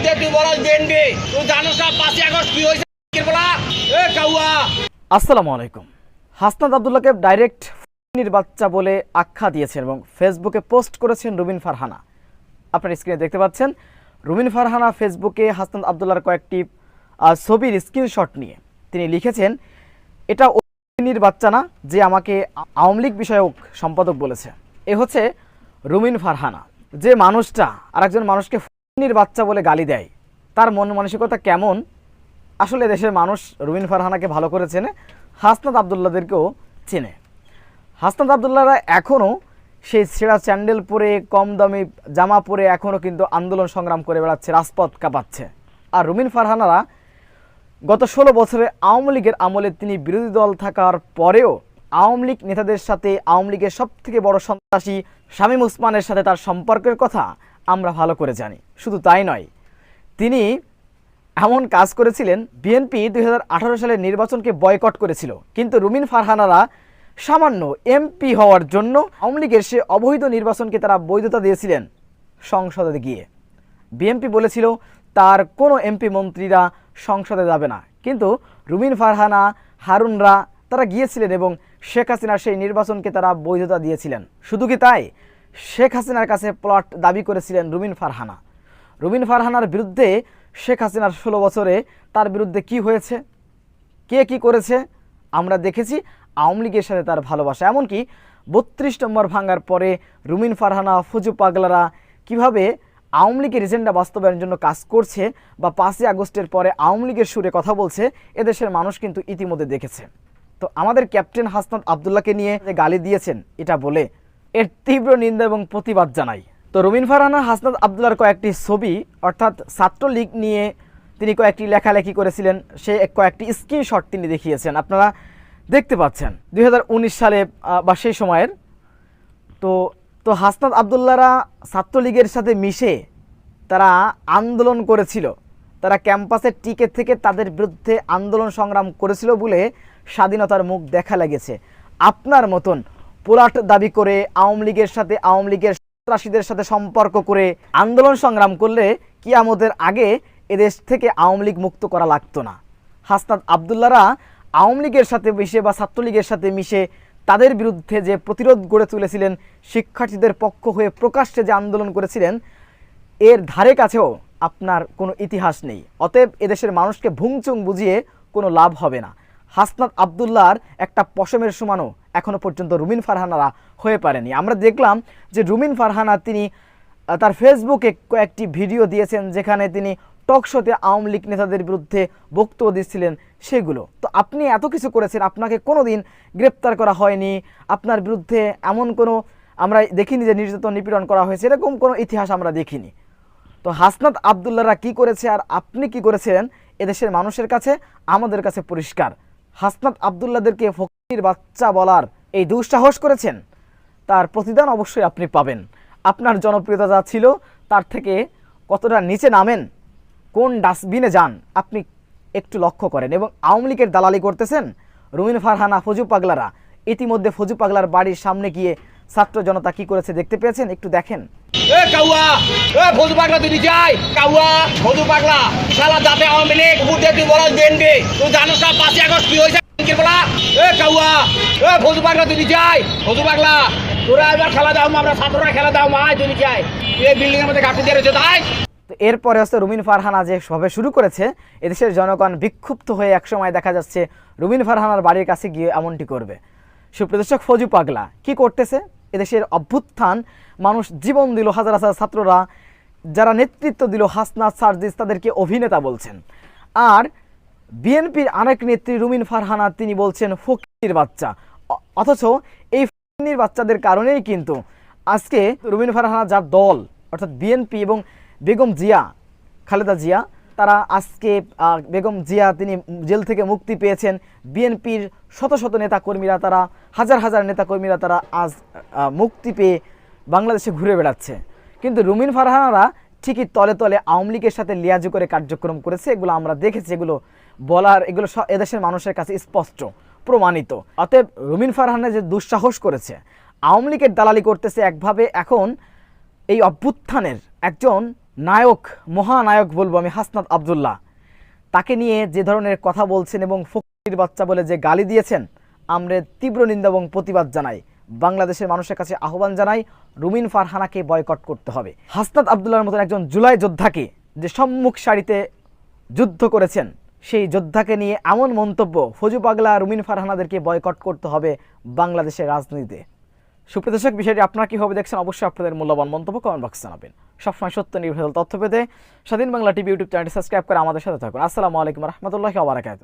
বুদ্ধে তুই হাসনাত আবদুল্লাহকে ডাইরেক্ট ফোনের বাচ্চা বলে আখ্যা দিয়েছেন এবং ফেসবুকে পোস্ট করেছেন রুবিন ফারহানা। আপনার স্ক্রিনে দেখতে পাচ্ছেন, রুবিন ফারহানা ফেসবুকে হাসনাত আবদুল্লাহর কয়েকটি ছবির স্ক্রিনশট নিয়ে। তিনি লিখেছেন, এটা ফোনের বাচ্চা না, যে আমাকে আওয়ামী লীগ বিষয়ক সম্পাদক বলেছে। এ হচ্ছে রুমিন ফারহানা। যে মানুষটা, আরেকজন মানুষকে ফোনের বাচ্চা বলে গালি দেয়। তার মন মানসিকতা কেমন? আসলে দেশের মানুষ রুবিন ফারহানাকে ভালো করে চেনে, হাসনাত আবদুল্লাদেরকেও চেনে। হাসনাত আবদুল্লাহরা এখনও সেই ছেঁড়া স্যান্ডেল পরে, কম দামি জামা পরে এখনও কিন্তু আন্দোলন সংগ্রাম করে বেড়াচ্ছে, রাজপথ কাঁপাচ্ছে। আর রুমিন ফারহানারা গত ষোলো বছরে আওয়ামী লীগের আমলে তিনি বিরোধী দল থাকার পরেও আওয়ামী লীগ নেতাদের সাথে আওয়ামী লীগের সবথেকে বড় সন্ত্রাসী শামীম উসমানের সাথে তার সম্পর্কের কথা আমরা ভালো করে জানি। শুধু তাই নয়, তিনি এমন কাজ করেছিলেন, বিএনপি দুই হাজার আঠারো সালের নির্বাচনকে বয়কট করেছিল। কিন্তু রুমিন ফারহানারা সামান্য এমপি হওয়ার জন্য আওয়ামী লীগের সে অবৈধ নির্বাচনকে তারা বৈধতা দিয়েছিলেন সংসদে গিয়ে। বিএনপি বলেছিল, তার কোনো এমপি মন্ত্রীরা সংসদে যাবে না। কিন্তু রুমিন ফারহানা, হারুনরা তারা গিয়েছিলেন এবং শেখ হাসিনার সেই নির্বাচনকে তারা বৈধতা দিয়েছিলেন। শুধু কি তাই? শেখ হাসিনার কাছে প্লট দাবি করেছিলেন রুমিন ফারহানা। রুমিন ফারহানার বিরুদ্ধে শেখ হাসিনার ষোলো বছরে তার বিরুদ্ধে কি হয়েছে? কে কি করেছে? আমরা দেখেছি আওয়ামী লীগের সাথে তার ভালোবাসা। এমনকি বত্রিশ নম্বর ভাঙার পরে রুমিন ফারহানা, ফুজু পাগলারা কীভাবে আওয়ামী লীগের এজেন্ডা বাস্তবায়নের জন্য কাজ করছে বা পাঁচই আগস্টের পরে আওয়ামী লীগের সুরে কথা বলছে, এদেশের মানুষ কিন্তু ইতিমধ্যে দেখেছে। তো আমাদের ক্যাপ্টেন হাসনাত আবদুল্লাহকে নিয়ে গালি দিয়েছেন, এটা বলে এর তীব্র নিন্দা এবং প্রতিবাদ জানাই। তো রুমিন ফারহানা, হাসনাত আবদুল্লার কয়েকটি ছবি, অর্থাৎ ছাত্রলীগ নিয়ে তিনি কয়েকটি লেখালেখি করেছিলেন, সে কয়েকটি স্ক্রিনশট তিনি দেখিয়েছেন। আপনারা দেখতে পাচ্ছেন দু হাজার উনিশ সালে বা সেই সময়ের। তো তো হাসনাত আবদুল্লারা ছাত্রলীগের সাথে মিশে তারা আন্দোলন করেছিল। তারা ক্যাম্পাসের টিকে থেকে তাদের বিরুদ্ধে আন্দোলন সংগ্রাম করেছিল বলে স্বাধীনতার মুখ দেখা লেগেছে। আপনার মতন পোলাট দাবি করে আওয়ামী লীগের সাথে, আওয়ামী লীগের সন্ত্রাসীদের সাথে সম্পর্ক করে আন্দোলন সংগ্রাম করলে কিয়ামতের আগে এদেশ থেকে আওয়ামী লীগ মুক্ত করা লাগতো না। হাসনাত আবদুল্লারা আওয়ামী লীগের সাথে মিশে বা ছাত্রলীগের সাথে মিশে তাদের বিরুদ্ধে যে প্রতিরোধ গড়ে তুলেছিলেন, শিক্ষার্থীদের পক্ষ হয়ে প্রকাশ্যে যে আন্দোলন করেছিলেন, এর ধারে কাছেও আপনার কোনো ইতিহাস নেই। অতএব এদেশের মানুষকে ভুংচুং বুঝিয়ে কোনো লাভ হবে না। হাসনাত আবদুল্লাহর একটা পশমের সমানও এখনও পর্যন্ত রুমিন ফারহানারা হয়ে পারেনি। আমরা দেখলাম যে রুমিন ফারহানা তিনি তার ফেসবুকে কয়েকটি ভিডিও দিয়েছেন যেখানে তিনি টক শোতে আওয়ামী লীগ নেতাদের বিরুদ্ধে বক্তব্য দিচ্ছিলেন সেগুলো। তো আপনি এত কিছু করেছেন, আপনাকে কোনো দিন গ্রেপ্তার করা হয়নি, আপনার বিরুদ্ধে এমন কোনো আমরা দেখিনি যে নির্যাতন নিপীড়ন করা হয়েছে, এরকম কোনো ইতিহাস আমরা দেখিনি। তো হাসনাত আবদুল্লাহরা কি করেছে আর আপনি কি করেছেন এদেশের মানুষের কাছে, আমাদের কাছে পরিষ্কার। হাসনাত আবদুল্লাদেরকে ফকির বাচ্চা বলার এই দুঃসাহস করেছেন। তার প্রতিদান অবশ্যই আপনি পাবেন। আপনার জনপ্রিয়তা যা ছিল, তার থেকে কতটা নিচে নামেন, কোন ডাস্টবিনে যান, আপনি একটু লক্ষ্য করেন। এবং আওয়ামী লীগের দালালি করতেছেন রুমিন ফারহানা, ফজু পাগলারা। ইতিমধ্যে ফজু পাগলার বাড়ির সামনে গিয়ে ছাত্র জনতা কি করেছে দেখতে পেয়েছেন? একটু দেখেন। এ কাউয়া, এ ফজু পাগলা তুই যাই কাউয়া পাগলা, শালা লীগ বুদ্ধে তুই তুই পাঁচই আগস্ট কি হয়েছে বলা? এ কাউয়া, এ পাগলা তুই যাই পাগলা, তোরা এবার খেলা দাও আমরা ছাত্ররা খেলা দাও মা তুই যাই এই বিল্ডিং এর মধ্যে দিয়ে রয়েছে তাই এরপরে হচ্ছে রুমিন ফারহানা যে সবে শুরু করেছে। এদেশের জনগণ বিক্ষুব্ধ হয়ে একসময় দেখা যাচ্ছে রুমিন ফারহানার বাড়ির কাছে গিয়ে এমনটি করবে। সুপ্রদর্শক ফজু পাগলা, কি করতেছে? এদেশের অভ্যুত্থান, মানুষ জীবন দিল, হাজার হাজার ছাত্ররা যারা নেতৃত্ব দিল, হাসনাত, সার্জিস তাদেরকে অভিনেতা বলছেন। আর বিএনপির আরেক নেত্রী রুমিন ফারহানা, তিনি বলছেন, ফকির বাচ্চা। অথচ এই ফকির বাচ্চাদের কারণেই কিন্তু আজকে রুমিন ফারহানা যার দল, অর্থাৎ বিএনপি এবং বেগম জিয়া, খালেদা জিয়া তারা আজকে বেগম জিয়া তিনি জেল থেকে মুক্তি পেয়েছেন। বিএনপির শত শত নেতাকর্মীরা তারা, হাজার হাজার নেতাকর্মীরা তারা আজ মুক্তি পেয়ে বাংলাদেশে ঘুরে বেড়াচ্ছে। কিন্তু রুমিন ফারহানারা ঠিকই তলে তলে আওয়ামী লীগের সাথে লিয়াজু করে কার্যক্রম করেছে। এগুলো আমরা দেখেছি, এগুলো বলার, এগুলো এদেশের মানুষের কাছে স্পষ্ট, প্রমাণিত। অতএব রুমিন ফারহানা যে দুঃসাহস করেছে, আওয়ামী লীগের দালালি করতেছে একভাবে এখন এই অভ্যুত্থানের একজন নায়ক, মহানায়ক বলব আমি, হাসনাত আবদুল্লাহ। তাকে নিয়ে যে ধরনের কথা বলছেন এবং ফকির বাচ্চা বলে যে গালি দিয়েছেন, আমরা তীব্র নিন্দা এবং প্রতিবাদ জানাই। বাংলাদেশের মানুষের কাছে আহ্বান জানাই, রুমিন ফারহানাকে বয়কট করতে হবে। হাসনাত আবদুল্লাহর মতন একজন জুলাই যোদ্ধাকে যে সম্মুখ সারিতে যুদ্ধ করেছেন, সেই যোদ্ধাকে নিয়ে এমন মন্তব্য ফজু পাগলা, রুমিন ফারহানাদেরকে বয়কট করতে হবে বাংলাদেশের রাজনীতিতে। সুপ্রদর্শক বিষয়টি আপনারা কীভাবে দেখছেন, অবশ্যই আপনাদের মূল্যবান মন্তব্য কমেন্ট বক্সে জানাবেন। সবসময় সত্য নির্ভর তথ্য পেতে স্বাধীন বাংলা টিভি ইউটিউব চ্যানেলটি সাবস্ক্রাইব করে আমাদের সাথে থাকুন। আসসালামু আলাইকুম রহমতুল্লাহ আবরাকাত